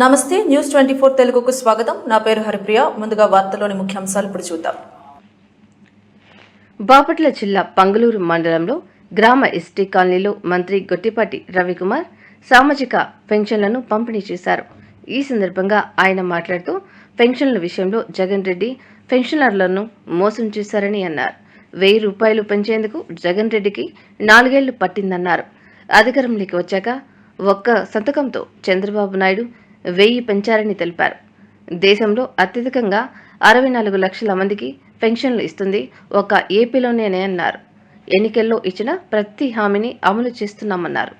నమస్తే news twenty four తెలుగుకు స్వాగతం. నా పేరు హరిప్రియ. ముందుగా వార్తలోని ముఖ్యాంశాలు ఇప్పుడు చూద్దాం. బాపట్ల జిల్లా పంగలూరు మండలంలో గ్రామ ఎస్టీ కాలనీలో మంత్రి గొట్టిపాటి రవికుమార్ సామాజిక పెన్షన్లను పంపిణీ చేశారు. ఈ సందర్భంగా ఆయన మాట్లాడుతూ పెన్షన్ల విషయంలో జగన్ రెడ్డి పెన్షనర్లను మోసం చేశారని అన్నారు. వెయ్యి రూపాయలు పెంచేందుకు జగన్ రెడ్డికి నాలుగేళ్ళు పట్టిందన్నారు. అధికారంలోకి వచ్చాక ఒక్క సంతకంతో చంద్రబాబు నాయుడు వెయ్యి పెంచారని తెలిపారు. దేశంలో అత్యధికంగా అరవై నాలుగు లక్షల మందికి పెన్షన్లు ఇస్తుంది ఒక ఏపీలోనేనే అన్నారు. ఎన్నికల్లో ఇచ్చిన ప్రతి హామీని అమలు చేస్తున్నామన్నారు.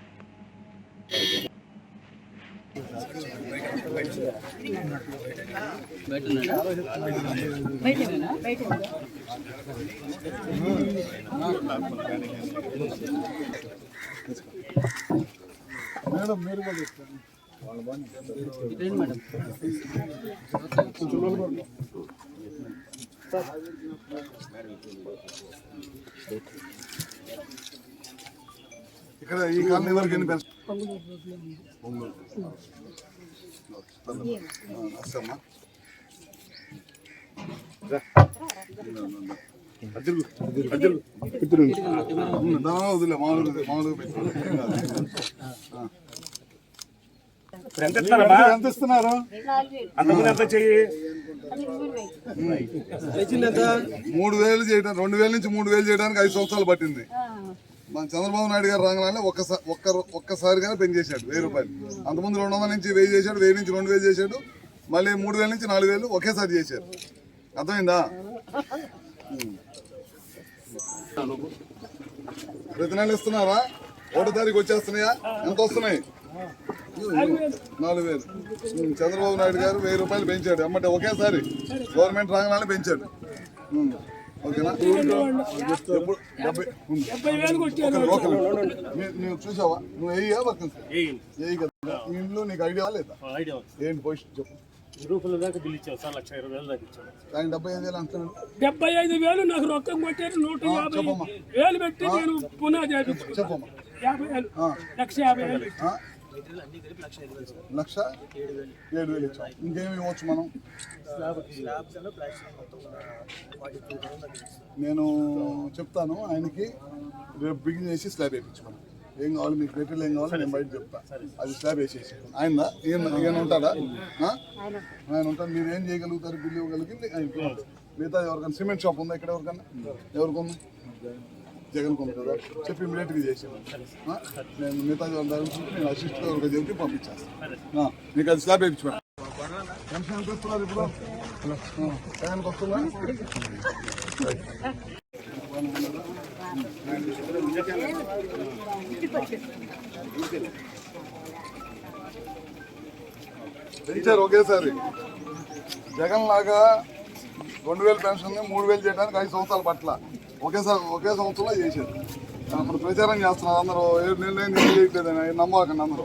ఇక్కడ ఈ కాలనీ వరకు ఎన్ని పెన్షన్ ఒంగోలు. ఆ, వస్తామ్మా. రా. అద్దెలు, అద్దెలు. ఉమ్, దానివల్ల వదిలే, మామూలుగా మామూలుగా పెట్టు. ఎంత ఇస్తున్నారమ్మా ఎంత ఇస్తున్నారు? అంతకుముందు ఎంత చెయ్యి మూడు వేలు చేయడం రెండు వేల నుంచి మూడు వేలు చేయడానికి ఐదు సంవత్సరాలు పట్టింది. మన చంద్రబాబు నాయుడు గారు రాగానే ఒక్కసారి ఒక్క ఒక్కసారిగానే పెంచేశాడు వెయ్యి రూపాయలు. అంతకుముందు రెండు వందల నుంచి వెయ్యి చేశాడు వెయ్యి నుంచి రెండు వేలు చేశాడు మళ్ళీ మూడు వేల నుంచి నాలుగు వేలు ఒకేసారి చేశారు. అర్థమైందా. ప్రతి నెల ఇస్తున్నారా ఒకటో తారీఖు వచ్చేస్తున్నాయా? ఎంత వస్తున్నాయి? నాలుగు వేలు. చంద్రబాబు నాయుడు గారు వెయ్యి రూపాయలు పెంచాడు. అమ్మటే ఒకేసారి గవర్నమెంట్ రాగానే పెంచాడు. ఓకేనా? నువ్వు చూసావా? నువ్వు వెయ్యా? వర్కన్ వెయ్యి. కదా? ఈ ఇంట్లో నీకు ఐడియా లేదా? ఐడియా ఉంది. ఏంటి పొజిషన్ చెప్పు. రూపాయల దాకా బిల్ ఇచ్చావు సార్ లక్ష ఇరవై వేలు దాకా ఇచ్చావు. ఆయన డెబ్బై ఐదు వేలు అంటున్నాడు. డెబ్బై ఐదు వేలు నాకు రొక్కం కొట్టారు నూట యాభై చెప్పమ్మా. వేలు పెట్టి నేను పునాది. చెప్పమ్మా. యాభై వేలు. లక్ష యాభై వేలు? లక్ష ఏడు వేలు ఇచ్చాం. ఇంకేమి ఇవ్వచ్చు మనం? నేను చెప్తాను ఆయనకి రేపు బిగిన్ చేసి స్లాబ్ వేయించుకోండి ఏం కావాలి? మీకు మెటీరియల్ ఏం కావాలి? నేను బయట చెప్తా. అది స్లాబ్ వేసేసి. ఆయన ఈయన ఉంటాడా? ఆయన ఉంటాడు. మీరు ఏం చేయగలుగుతారు? బిల్లు ఇవ్వగలిగింది ఆయన మిగతా ఎవరికైనా? సిమెంట్ షాప్ ఉందా ఇక్కడ ఎవరికన్నా ఎవరికొంది జగన్ కొంది. చెప్పి ఇమీడియట్గా చేసాను నేను మిగతా వాళ్ళ దగ్గర నేను అసిస్ట్ ఒక చెప్పి పంపించేస్తాను. మీకు అది స్లాబ్ వేయించుకోండి. పెన్షన్ ఎంత ఇస్తున్నారు ఇప్పుడు ఆ, వస్తుందా పెంచారు ఒకేసారి. జగన్ లాగా రెండు వేలు పెన్షన్ మూడు వేలు చేయడానికి ఐదు సంవత్సరాల పట్ల. ఒకేసారి ఒకే సంవత్సరంలో చేశారు మరి ప్రచారం చేస్తున్నారు. అందరూ ఏ- నేను నేను చేయట్లేదని నమ్మకండి అందరూ.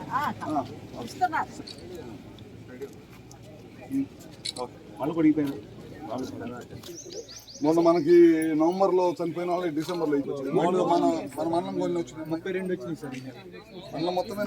మొన్న మనకి నవంబర్లో చనిపోయిన వాళ్ళు డిసెంబర్లో ఇచ్చారు మన మన మండలం కొన్ని వచ్చినాయి ముప్పై రెండు వచ్చినాయి సార్. మండలం మొత్తమే